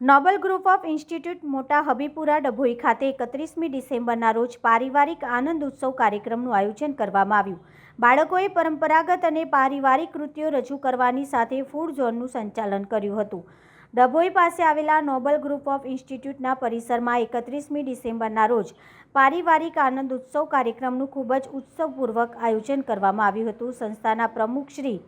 Nobel group of institute મોટા હબીપુરા ડભોઈ ખાતે એકત્રીસમી ડિસેમ્બરના રોજ પારિવારિક આનંદ ઉત્સવ કાર્યક્રમનું આયોજન કરવામાં આવ્યું. બાળકોએ પરંપરાગત અને પારિવારિક કૃત્યો રજૂ કરવાની સાથે ફૂડ ઝોનનું સંચાલન કર્યું હતું. ડભોઈ પાસે આવેલા નોબલ ગ્રુપ ઓફ ઇન્સ્ટિટ્યૂટના પરિસરમાં એકત્રીસમી ડિસેમ્બરના રોજ પારિવારિક આનંદ ઉત્સવ કાર્યક્રમનું ખૂબ જ ઉત્સવપૂર્વક આયોજન કરવામાં આવ્યું હતું. સંસ્થાના પ્રમુખ શ્રી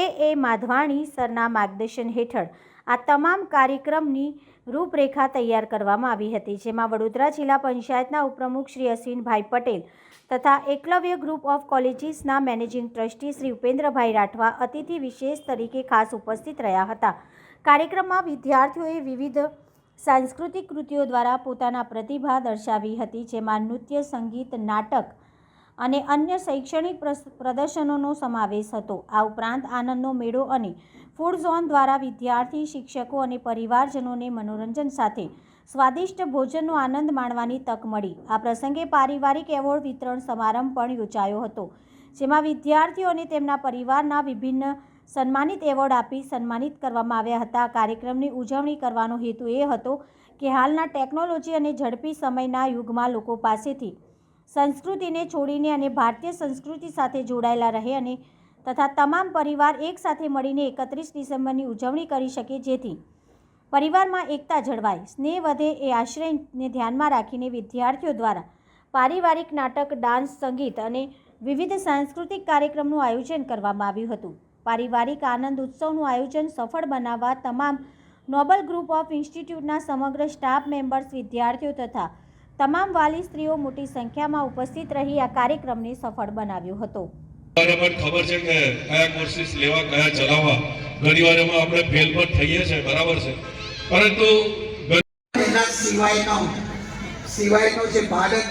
એ એ માધવાણી સરના માર્ગદર્શન હેઠળ આ તમામ કાર્યક્રમની રૂપરેખા તૈયાર કરવામાં આવી હતી, જેમાં વડોદરા જિલ્લા પંચાયતના ઉપપ્રમુખ શ્રી અશ્વિનભાઈ પટેલ તથા એકલવ્ય ગ્રુપ ઓફ કોલેજીસના મેનેજિંગ ટ્રસ્ટી શ્રી ઉપેન્દ્રભાઈ રાઠવા અતિથિ વિશેષ તરીકે ખાસ ઉપસ્થિત રહ્યા હતા. કાર્યક્રમમાં વિદ્યાર્થીઓએ વિવિધ સાંસ્કૃતિક કૃતિઓ દ્વારા પોતાના પ્રતિભા દર્શાવી હતી, જેમાં નૃત્ય, સંગીત, નાટક અને અન્ય શૈક્ષણિક પ્રદર્શનોનો સમાવેશ હતો. આ ઉપરાંત આનંદનો મેળો અને ફૂડ ઝોન દ્વારા વિદ્યાર્થી, શિક્ષકો અને પરિવારજનોને મનોરંજન સાથે સ્વાદિષ્ટ ભોજનનો આનંદ માણવાની તક મળી. આ પ્રસંગે પારિવારિક એવોર્ડ વિતરણ સમારંભ પણ યોજાયો હતો, જેમાં વિદ્યાર્થીઓ અને તેમના પરિવારના વિભિન્ન સન્માનિત એવોર્ડ આપી સન્માનિત કરવામાં આવ્યા હતા. કાર્યક્રમની ઉજવણી કરવાનો હેતુ એ હતો કે હાલના ટેકનોલોજી અને ઝડપી સમયના યુગમાં લોકો પાસેથી સંસ્કૃતિને છોડીને અને ભારતીય સંસ્કૃતિ સાથે જોડાયેલા રહે અને તથા તમામ પરિવાર એકસાથે મળીને એકત્રીસ ડિસેમ્બરની ઉજવણી કરી શકે જેથી પરિવારમાં એકતા જળવાય. સ્નેહ વધે એ આશ્રયને ધ્યાનમાં રાખીને વિદ્યાર્થીઓ દ્વારા પારિવારિક નાટક, ડાન્સ, સંગીત અને વિવિધ સાંસ્કૃતિક કાર્યક્રમનું આયોજન કરવામાં આવ્યું હતું. પારિવારિક આનંદ ઉત્સવનું આયોજન સફળ બનાવવા તમામ નોબલ ગ્રુપ ઓફ ઇન્સ્ટિટ્યૂટના સમગ્ર સ્ટાફ મેમ્બર્સ, વિદ્યાર્થીઓ તથા તમામ વાલી સ્ત્રીઓ મોટી સંખ્યામાં ઉપસ્થિત રહી આ કાર્યક્રમને સફળ બનાવ્યો હતો. બરાબર ખબર છે કે કયા કોર્સિસ લેવા કયા ચલાવવા? ઘણી વાર એમાં આપણે ફેલ પણ થઈએ છીએ બરાબર છે. પરંતુ સિવાયનો સિવાયનો જે બાળક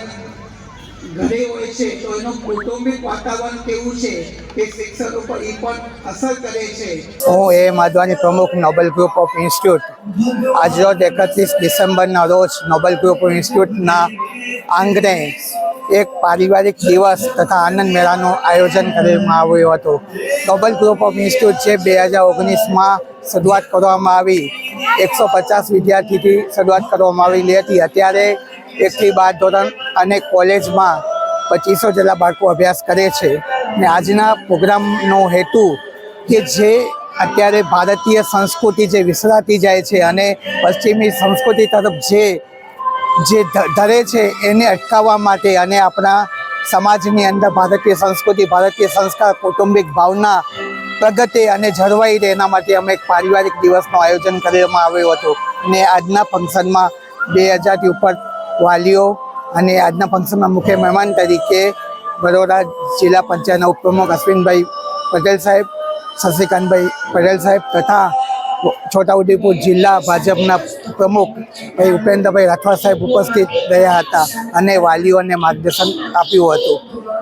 ઘરે હોય છે, તો એનું કૌટુંબિક વાતાવરણ કેવું છે તે શિક્ષણ ઉપર એ પણ અસર કરે છે. હું એ માધવાની પ્રમુખ નોબેલ ગ્રુપ ઓફ ઇન્સ્ટિટ્યૂટ. આજરોજ એકત્રીસ ડિસેમ્બરના રોજ નોબેલ ગ્રુપ ઓફ ઇન્સ્ટિટ્યૂટના આંગણે એક પારિવારિક દિવસ તથા આનંદ મેળાનું આયોજન કરવામાં આવ્યું હતું. નોબલ ગ્રુપ ઓફ ઇન્સ્ટિટ્યૂટ છે બે હજાર ઓગણીસમાં શરૂઆત કરવામાં આવી. એકસો પચાસ વિદ્યાર્થીથી શરૂઆત કરવામાં આવેલી હતી. અત્યારે એકથી બાર ધોરણ અને કોલેજમાં પચીસો જેટલા બાળકો અભ્યાસ કરે છે ને આજના પ્રોગ્રામનો હેતુ કે જે અત્યારે ભારતીય સંસ્કૃતિ જે વિસરાતી જાય છે અને પશ્ચિમી સંસ્કૃતિ તરફ જે જે ધરે છે એને અટકાવવા માટે અને આપણા સમાજની અંદર ભારતીય સંસ્કૃતિ, ભારતીય સંસ્કાર, કૌટુંબિક ભાવના પ્રગટે અને જળવાઈ રહે એના માટે અમે એક પારિવારિક દિવસનું આયોજન કરવામાં આવ્યું હતું. ને આજના ફંક્શનમાં બે હજારથી ઉપર વાલીઓ અને આજના ફંક્શનમાં મુખ્ય મહેમાન તરીકે વડોદરા જિલ્લા પંચાયતના ઉપપ્રમુખ અશ્વિનભાઈ પટેલ સાહેબ, શશિકાંતભાઈ પટેલ સાહેબ તથા છોટાઉદેપુર જિલ્લા ભાજપના પ્રમુખ ભાઈ ઉપેન્દ્રભાઈ રાઠવા સાહેબ ઉપસ્થિત રહ્યા હતા અને વાલીઓને માર્ગદર્શન આપ્યું હતું.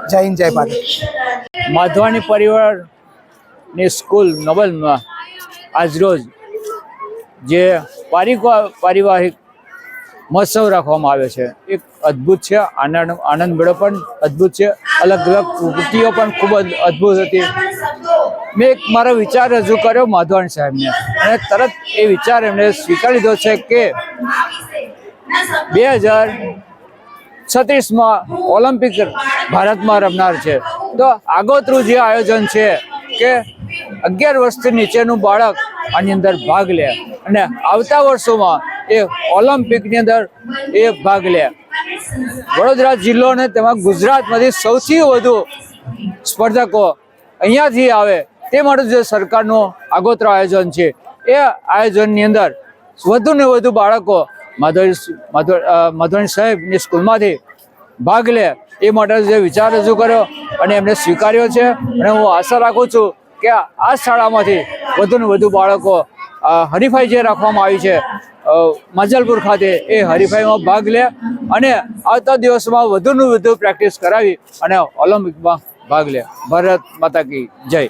જય હિન્દ, જય ભારત. માધવાણી પરિવારની સ્કૂલ નોબલમાં આજરોજ જે પારિવા પારિવારિક મહોત્સવ રાખવામાં આવે છે. એક અદ્ભુત છે, આનંદ આનંદ મેળો પણ અદ્ભુત છે. અલગ અલગ કૃતિઓ પણ ખૂબ જ અદ્ભુત હતી. મેં એક મારો વિચાર રજૂ કર્યો માધવાણી સાહેબને. અને તરત એ વિચાર એમણે સ્વીકારી લીધો છે કે બે હજાર છત્રીસમાં ઓલિમ્પિક ભારતમાં રમનાર છે. તો આગોતરું જે આયોજન છે કે અગિયાર વર્ષથી નીચેનું બાળક આની અંદર ભાગ લે. અને આવતા વર્ષોમાં એ ઓલિમ્પિકની અંદર એ ભાગ લે. વડોદરા જિલ્લો અને તેમાં ગુજરાતમાંથી સૌથી વધુ સ્પર્ધકો અહીંયાથી આવે તે માટે જે સરકારનું આગોતરા આયોજન છે, એ આયોજનની અંદર વધુ ને વધુ બાળકો માધવ માધવણી સાહેબની સ્કૂલમાંથી ભાગ લે એ માટે જે વિચાર રજૂ કર્યો અને એમને સ્વીકાર્યો છે અને હું આશા રાખું છું કે આ શાળામાંથી વધુ ને વધુ બાળકો હરીફાઈ જે રાખવામાં આવી છે માજલપુર ખાતે એ હરીફાઈમાં ભાગ લે અને આવતા દિવસમાં વધુ ને વધુ પ્રેક્ટિસ કરાવી અને ઓલિમ્પિકમાં ભાગ લે. ભારત માતા કી જય.